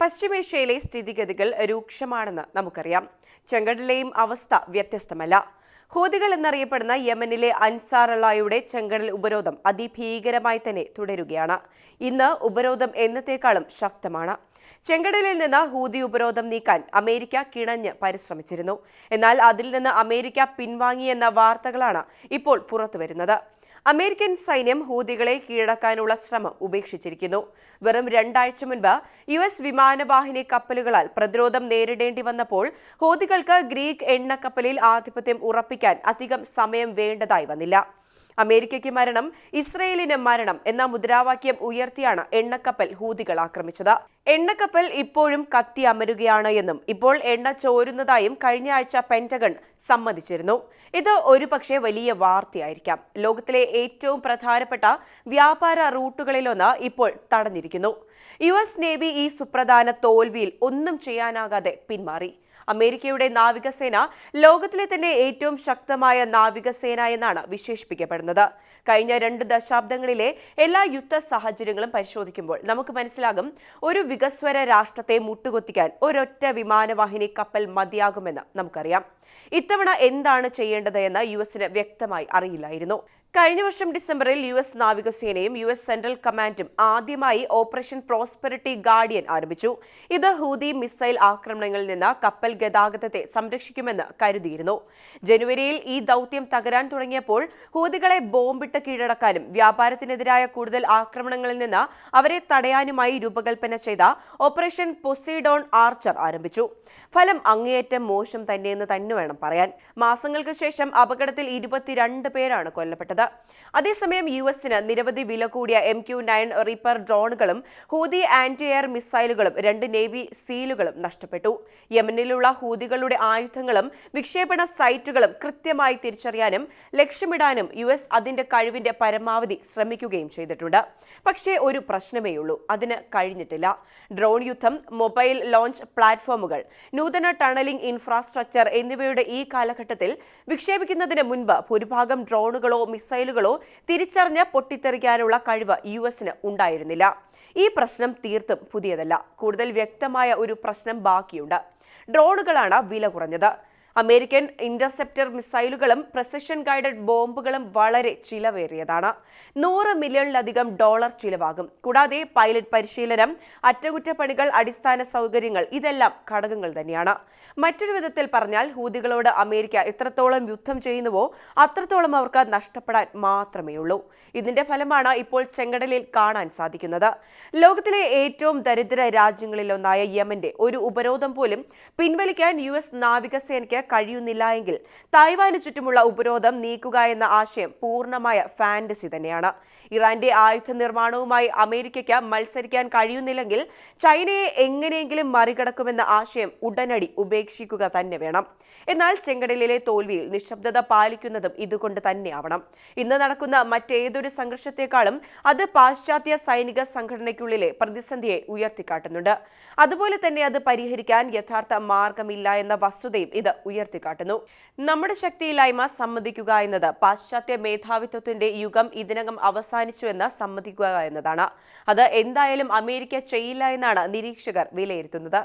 പശ്ചിമേഷ്യയിലെ സ്ഥിതിഗതികൾ രൂക്ഷമാണെന്ന് നമുക്കറിയാം. ചെങ്കടലിലെയും അവസ്ഥ വ്യത്യസ്തമല്ല. ഹൂതികൾ എന്നറിയപ്പെടുന്ന യമനിലെ അൻസാറള്ളായുടെ ചെങ്കടൽ ഉപരോധം അതിഭീകരമായി തന്നെ തുടരുകയാണ്. ഇന്ന് ഉപരോധം എന്നത്തേക്കാളും ശക്തമാണ്. ചെങ്കടലിൽ നിന്ന് ഹൂതി ഉപരോധം നീക്കാൻ അമേരിക്ക കിണഞ്ഞ് പരിശ്രമിച്ചിരുന്നു. എന്നാൽ അതിൽ നിന്ന് അമേരിക്ക പിൻവാങ്ങിയെന്ന വാർത്തകളാണ് ഇപ്പോൾ പുറത്തുവരുന്നത്. അമേരിക്കൻ സൈന്യം ഹൂതികളെ കീഴടക്കാനുള്ള ശ്രമം ഉപേക്ഷിച്ചിരിക്കുന്നു. വെറും രണ്ടാഴ്ച മുൻപ് യു എസ് വിമാനവാഹിനി കപ്പലുകളാൽ പ്രതിരോധം നേരിടേണ്ടി വന്നപ്പോൾ ഹൂതികൾക്ക് ഗ്രീക്ക് എണ്ണക്കപ്പലിൽ ആധിപത്യം ഉറപ്പിക്കാൻ അധികം സമയം വേണ്ടതായി വന്നില്ല. അമേരിക്കയ്ക്ക് മരണം ഇസ്രയേലിന് മരണം എന്ന മുദ്രാവാക്യം ഉയർത്തിയാണ് എണ്ണക്കപ്പൽ ഹൂതികൾ ആക്രമിച്ചത്. എണ്ണക്കപ്പൽ ഇപ്പോഴും കത്തി അമരുകയാണ് എന്നും ഇപ്പോൾ എണ്ണ ചോരുന്നതായും കഴിഞ്ഞ ആഴ്ച പെന്റഗൺ സമ്മതിച്ചിരുന്നു. ഇത് ഒരുപക്ഷെ വലിയ വാർത്തയായിരിക്കാം. ലോകത്തിലെ ഏറ്റവും പ്രധാനപ്പെട്ട വ്യാപാര റൂട്ടുകളിലൊന്ന് ഇപ്പോൾ തടഞ്ഞിരിക്കുന്നു. യു എസ് നേവി ഈ സുപ്രധാന തോൽവിയിൽ ഒന്നും ചെയ്യാനാകാതെ പിന്മാറി. അമേരിക്കയുടെ നാവികസേന ലോകത്തിലെ തന്നെ ഏറ്റവും ശക്തമായ നാവികസേന എന്നാണ് വിശേഷിപ്പിക്കപ്പെടുന്നത്. കഴിഞ്ഞ രണ്ട് ദശാബ്ദങ്ങളിലെ എല്ലാ യുദ്ധ സാഹചര്യങ്ങളും പരിശോധിക്കുമ്പോൾ നമുക്ക് മനസ്സിലാകും ഒരു വികസ്വര രാഷ്ട്രത്തെ മുട്ടുകൊത്തിക്കാൻ ഒരൊറ്റ വിമാനവാഹിനി കപ്പൽ മതിയാകുമെന്ന് നമുക്കറിയാം. ഇത്തവണ എന്താണ് ചെയ്യേണ്ടത് എന്ന് യു എസിന് വ്യക്തമായി അറിയില്ലായിരുന്നു. കഴിഞ്ഞ വർഷം ഡിസംബറിൽ യു എസ് നാവികസേനയും യു എസ് സെൻട്രൽ കമാൻഡും ആദ്യമായി ഓപ്പറേഷൻ പ്രോസ്പെറിറ്റി ഗാർഡിയൻ ആരംഭിച്ചു. ഇത് ഹൂതി മിസൈൽ ആക്രമണങ്ങളിൽ നിന്ന് കപ്പൽ ഗതാഗതത്തെ സംരക്ഷിക്കുമെന്ന് കരുതിയിരുന്നു. ജനുവരിയിൽ ഈ ദൗത്യം തകരാൻ തുടങ്ങിയപ്പോൾ ഹൂതികളെ ബോംബിട്ട് കീഴടക്കാനും വ്യാപാരത്തിനെതിരായ കൂടുതൽ ആക്രമണങ്ങളിൽ നിന്ന് അവരെ തടയാനുമായി രൂപകൽപ്പന ചെയ്ത ഓപ്പറേഷൻ പൊസിഡോൺ ആർച്ചർ ആരംഭിച്ചു. ഫലം അങ്ങേയറ്റം മോശം തന്നെയെന്ന് തന്നെ വേണം പറയാൻ. മാസങ്ങൾക്ക് ശേഷം അപകടത്തിൽ ഇരുപത്തിരണ്ട് പേരാണ് കൊല്ലപ്പെട്ടത്. അതേസമയം യു എസിന് നിരവധി വില കൂടിയ എം ക്യു നയൻ റിപ്പർ ഡ്രോണുകളും ഹൂതി ആന്റി എയർ മിസൈലുകളും രണ്ട് നേവി സീലുകളും നഷ്ടപ്പെട്ടു. യമനിലുള്ള ഹൂതികളുടെ ആയുധങ്ങളും വിക്ഷേപണ സൈറ്റുകളും കൃത്യമായി തിരിച്ചറിയാനും ലക്ഷ്യമിടാനും യു എസ് അതിന്റെ കഴിവിന്റെ പരമാവധി ശ്രമിക്കുകയും ചെയ്തിട്ടുണ്ട്. പക്ഷേ ഒരു പ്രശ്നമേയുള്ളൂ അതിന് കഴിഞ്ഞിട്ടില്ല. ഡ്രോൺ യുദ്ധം മൊബൈൽ ലോഞ്ച് പ്ലാറ്റ്ഫോമുകൾ നൂതന ടണലിംഗ് ഇൻഫ്രാസ്ട്രക്ചർ എന്നിവയുടെ ഈ കാലഘട്ടത്തിൽ വിക്ഷേപിക്കുന്നതിന് മുൻപ് ഭൂരിഭാഗം ഡ്രോണുകളോ മിസൈലുകളോ തിരിച്ചറിഞ്ഞ് പൊട്ടിത്തെറിക്കാനുള്ള കഴിവ് യു എസിന് ഉണ്ടായിരുന്നില്ല. ഈ പ്രശ്നം തീർത്തും പുതിയതല്ല. കൂടുതൽ വ്യക്തമായ ഒരു പ്രശ്നം ബാക്കിയുണ്ട്. ഡ്രോണുകളാണ് വില കുറഞ്ഞത്. അമേരിക്കൻ ഇന്റർസെപ്റ്റർ മിസൈലുകളും പ്രസഷൻ ഗൈഡഡ് ബോംബുകളും വളരെ ചിലവേറിയതാണ്. നൂറ് മില്യണിലധികം ഡോളർ ചിലവാകും. കൂടാതെ പൈലറ്റ് പരിശീലനം അറ്റകുറ്റപ്പണികൾ അടിസ്ഥാന സൗകര്യങ്ങൾ ഇതെല്ലാം ഘടകങ്ങൾ തന്നെയാണ്. മറ്റൊരു വിധത്തിൽ പറഞ്ഞാൽ ഹൂതികളോട് അമേരിക്ക എത്രത്തോളം യുദ്ധം ചെയ്യുന്നുവോ അത്രത്തോളം അവർക്ക് നഷ്ടപ്പെടാൻ മാത്രമേ ഉള്ളൂ. ഇതിന്റെ ഫലമാണ് ഇപ്പോൾ ചെങ്കടലിൽ കാണാൻ സാധിക്കുന്നത്. ലോകത്തിലെ ഏറ്റവും ദരിദ്ര രാജ്യങ്ങളിലൊന്നായ യമന്റെ ഒരു ഉപരോധം പോലും പിൻവലിക്കാൻ യു എസ് നാവികസേനയ്ക്ക് കഴിയുന്നില്ല എങ്കിൽ തായ്വാന് ചുറ്റുമുള്ള ഉപരോധം നീക്കുക എന്ന ആശയം പൂർണമായ ഫാന്റസി തന്നെയാണ്. ഇറാന്റെ ആയുധ നിർമ്മാണവുമായി അമേരിക്കയ്ക്ക് മത്സരിക്കാൻ കഴിയുന്നില്ലെങ്കിൽ ചൈനയെ എങ്ങനെയെങ്കിലും മറികടക്കുമെന്ന ആശയം ഉടനടി ഉപേക്ഷിക്കുക തന്നെ വേണം. എന്നാൽ ചെങ്കടലിലെ തോൽവിയിൽ നിശബ്ദത പാലിക്കുന്നതും ഇതുകൊണ്ട് തന്നെയാവണം. ഇന്ന് നടക്കുന്ന മറ്റേതൊരു സംഘർഷത്തെക്കാളും അത് പാശ്ചാത്യ സൈനിക സംഘടനയ്ക്കുള്ളിലെ പ്രതിസന്ധിയെ ഉയർത്തിക്കാട്ടുന്നുണ്ട്. അതുപോലെ തന്നെ അത് പരിഹരിക്കാൻ യഥാർത്ഥ മാർഗമില്ല എന്ന വസ്തുതയും ഇത് ഉയർത്തിക്കാട്ടുന്നു. നമ്മുടെ ശക്തിയില്ലായ്മ സമ്മതിക്കുക എന്നത് പാശ്ചാത്യ മേധാവിത്വത്തിന്റെ യുഗം ഇതിനകം അവസാനിച്ചുവെന്ന് സമ്മതിക്കുക എന്നതാണ്. അത് എന്തായാലും അമേരിക്ക ചെയ്യില്ല എന്നാണ് നിരീക്ഷകർ വിലയിരുത്തുന്നത്.